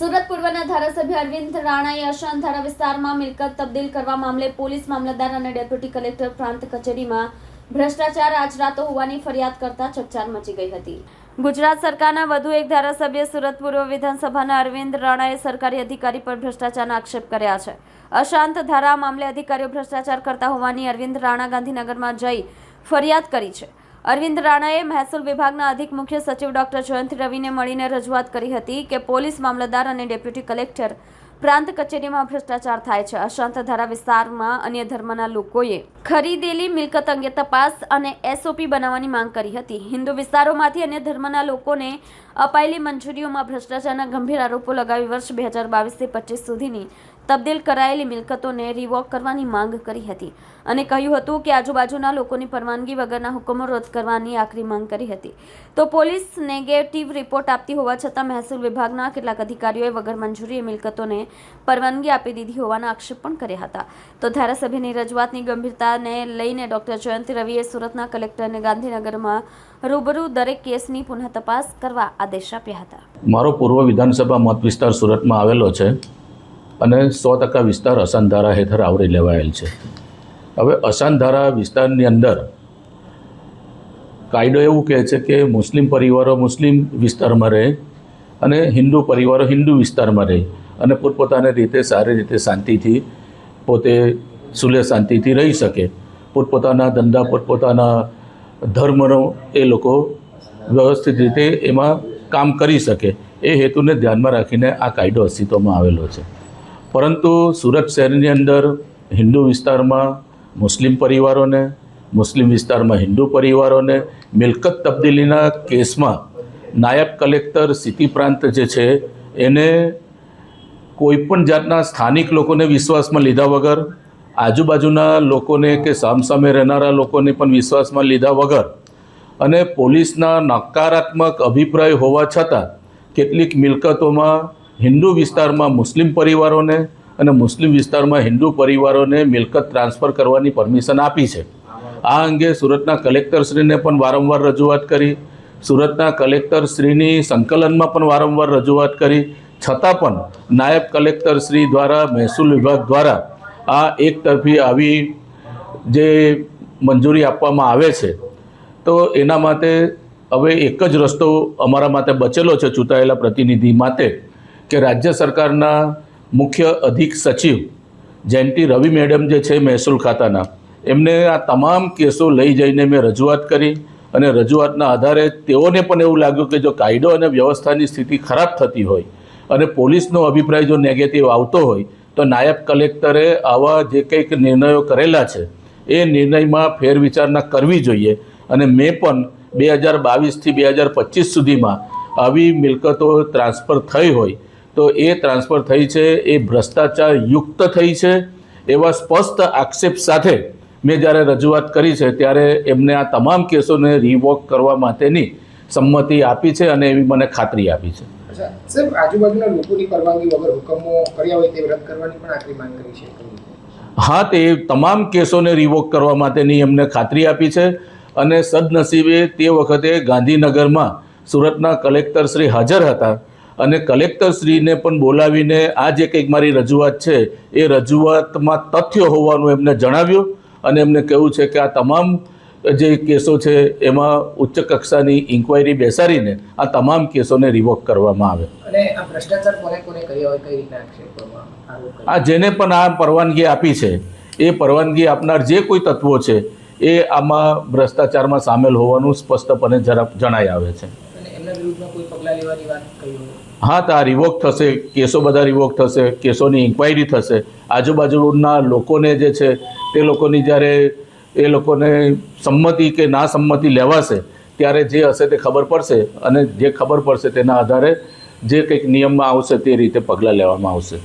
સુરત પૂર્વના ધારાસભ્ય અરવિંદ રાણાએ અશાંતધારા વિસ્તારમાં મિલકત તબદીલ કરવા મામલે પોલીસ મામલતદાર અને ડેપ્યુટી કલેક્ટર પ્રાંત કચેરીમાં ભ્રષ્ટાચાર આચરાતો હોવાની ફરિયાદ કરતા ચકચાર મચી ગઈ હતી. ગુજરાત સરકારના વધુ એક ધારાસભ્ય સુરત પૂર્વ વિધાનસભાના અરવિંદ રાણાએ સરકારી અધિકારી પર ભ્રષ્ટાચારના આક્ષેપ કર્યા છે. અશાંત ધારા મામલે અધિકારીઓ ભ્રષ્ટાચાર કરતા હોવાની અરવિંદ રાણા ગાંધીનગરમાં જઈ ફરિયાદ કરી છે. અરવિંદ રાણાએ મહેસૂલ વિભાગના અધિક મુખ્ય સચિવ ડોક્ટર જયંત રવિને મળીને રજૂઆત કરી હતી કે પોલીસ મામલતદાર અને ડેપ્યુટી કલેક્ટર પ્રાંત કચેરીમાં ભ્રષ્ટાચાર થાય છે. અશાંત ધારા વિસ્તારમાં અન્ય ધર્મના લોકોએ ખરીદેલી મિલકત અંગે તપાસ અને એસઓપી બનાવવાની માંગ કરી હતી. હિન્દુ વિસ્તારોમાંથી અન્ય ધર્મના લોકોને અપાયેલી મંજૂરીઓમાં ભ્રષ્ટાચારના ગંભીર આરોપો લગાવી વર્ષ બે હજાર બાવીસથી પચીસ સુધીની તબદીલ કરાયેલી મિલકતોને રિવોક કરવાની માંગ કરી હતી અને કહ્યું હતું કે આજુબાજુના લોકોની પરવાનગી વગરના હુકમો રદ કરવાની આખરી માંગ કરી હતી. તો પોલીસ નેગેટિવ રિપોર્ટ આપતી હોવા છતાં મહેસૂલ વિભાગના કેટલાક અધિકારીઓએ વગર મંજૂરીએ મિલકતોને પરવાનગી આપી દીધી હોવાના આક્ષેપ પણ કર્યા હતા. તો ધારાસભ્યની રજૂઆતની ગંભીરતાને લઈને ડોક્ટર જયંતિ રવિએ સુરતના કલેક્ટરને ગાંધીનગરમાં રૂબરૂ દરેક કેસની પુનઃ તપાસ કરવા આદેશ આપ્યા હતા. મારો પૂર્વ વિધાનસભા મત વિસ્તાર સુરતમાં આવેલો છે. અને સો ટકા વિસ્તાર અસાનધારા હેઠળ આવરી લેવાયેલ છે. હવે અસાનધારા વિસ્તારની અંદર કાયદો એવું કહે છે કે મુસ્લિમ પરિવારો મુસ્લિમ વિસ્તારમાં રહે અને હિન્દુ પરિવારો હિન્દુ વિસ્તારમાં રહે અને પોતપોતાની રીતે સારી રીતે શાંતિથી પોતે સુલે શાંતિથી રહી શકે. પોતપોતાના ધંધા, પોતપોતાના ધર્મનો એ લોકો વ્યવસ્થિત રીતે એમાં કામ કરી શકે. એ હેતુને ધ્યાનમાં રાખીને આ કાયદો અસ્તિત્વમાં આવેલો છે. પરંતુ સુરત શહેરની અંદર હિન્દુ વિસ્તારમાં મુસ્લિમ પરિવારોને, મુસ્લિમ વિસ્તારમાં હિન્દુ પરિવારોને મિલકત તબદીલીના કેસમાં નાયબ કલેક્ટર સિટી પ્રાંત જે છે, એને કોઈપણ જાતના સ્થાનિક લોકોને વિશ્વાસમાં લીધા વગર, આજુબાજુના લોકોને કે સામસામે રહેનારા લોકોને પણ વિશ્વાસમાં લીધા વગર અને પોલીસના નકારાત્મક અભિપ્રાય હોવા છતાં કેટલીક મિલકતોમાં હિન્દુ વિસ્તારમાં મુસ્લિમ પરિવારોને અને મુસ્લિમ વિસ્તારમાં હિન્દુ પરિવારોને મિલકત ટ્રાન્સફર કરવાની પરમિશન આપી છે. આ અંગે સુરતના કલેક્ટરશ્રીને પણ વારંવાર રજૂઆત કરી. સુરતના કલેક્ટરશ્રીની સંકલનમાં પણ વારંવાર રજૂઆત કરી. છતાં પણ નાયબ કલેક્ટરશ્રી દ્વારા, મહેસૂલ વિભાગ દ્વારા આ એકતરફી આવી જે મંજૂરી આપવામાં આવે છે, તો એના માટે હવે એક જ રસ્તો અમારા માટે બચેલો છે, ચૂંટાયેલા પ્રતિનિધિ માટે. કે રાજ્ય સરકારના મુખ્ય અધિક સચિવ જયંતિ રવિ મેડમ જે છે મહેસૂલ ખાતાના, એમને આ તમામ કેસો લઈ જઈને મેં રજૂઆત કરી અને રજૂઆતના આધારે તેઓને પણ એવું લાગ્યું કે જો કાયદો અને વ્યવસ્થાની સ્થિતિ ખરાબ થતી હોય અને પોલીસનો અભિપ્રાય જો નેગેટિવ આવતો હોય, તો નાયબ કલેક્ટરે આવા જે કંઈક નિર્ણયો કરેલા છે, એ નિર્ણયમાં ફેરવિચારણા કરવી જોઈએ. અને મેં પણ બે હજાર બાવીસથી બે હજાર પચીસ સુધીમાં આવી મિલકતો ટ્રાન્સફર થઈ હોય તો એ ટ્રાન્સફર થઈ છે એ ભ્રષ્ટાચાર યુક્ત થઈ છે. એવા સ્પષ્ટ આક્ષેપ સાથે મેં જ્યારે રજૂઆત કરી છે ત્યારે એમને આ તમામ કેસોને રિવોક કરવા માટેની સંમતિ આપી છે અને એવી મને ખાતરી આપી છે. સાહેબ આજુબાજુના લોકોની પરવાનગી વગર હુકમો કર્યા હોય તે રદ કરવાની પણ આખરી માંગ કરી છે. હા તે તમામ કેસોને રિવોક કરવા માટેની એમને ખાતરી આપી છે અને સદનસીબે તે વખતે ગાંધીનગરમાં સુરતના કલેક્ટર શ્રી હાજર હતા. અને કલેક્ટરશ્રીને પણ બોલાવીને આ જે કંઈક મારી રજૂઆત છે એ રજૂઆતમાં તથ્ય હોવાનું એમને જણાવ્યું અને એમને કહ્યું છે કે આ તમામ જે કેસો છે એમાં ઉચ્ચ કક્ષાની ઇન્ક્વાયરી બેસાડીને આ તમામ કેસોને રિવોક કરવામાં આવે. આ જેને પણ આ પરવાનગી આપી છે એ પરવાનગી આપનાર જે કોઈ તત્વો છે એ આમાં ભ્રષ્ટાચારમાં સામેલ હોવાનું સ્પષ્ટપણે જરા જણાઈ આવે છે. એમના વિરુદ્ધમાં કોઈ પગલાં લેવાની વાત કરી હોય? હા, તો આ રિવોક થશે, કેસો બધા રિવોક થશે, કેસોની ઇન્ક્વાયરી થશે. આજુબાજુના લોકોને જે છે, તે લોકોની જ્યારે એ લોકોને સંમતિ કે ના સંમતિ લેવાશે, ત્યારે જે હશે તે ખબર પડશે અને જે ખબર પડશે તેના આધારે જે કંઈક નિયમમાં આવશે તે રીતે પગલાં લેવામાં આવશે.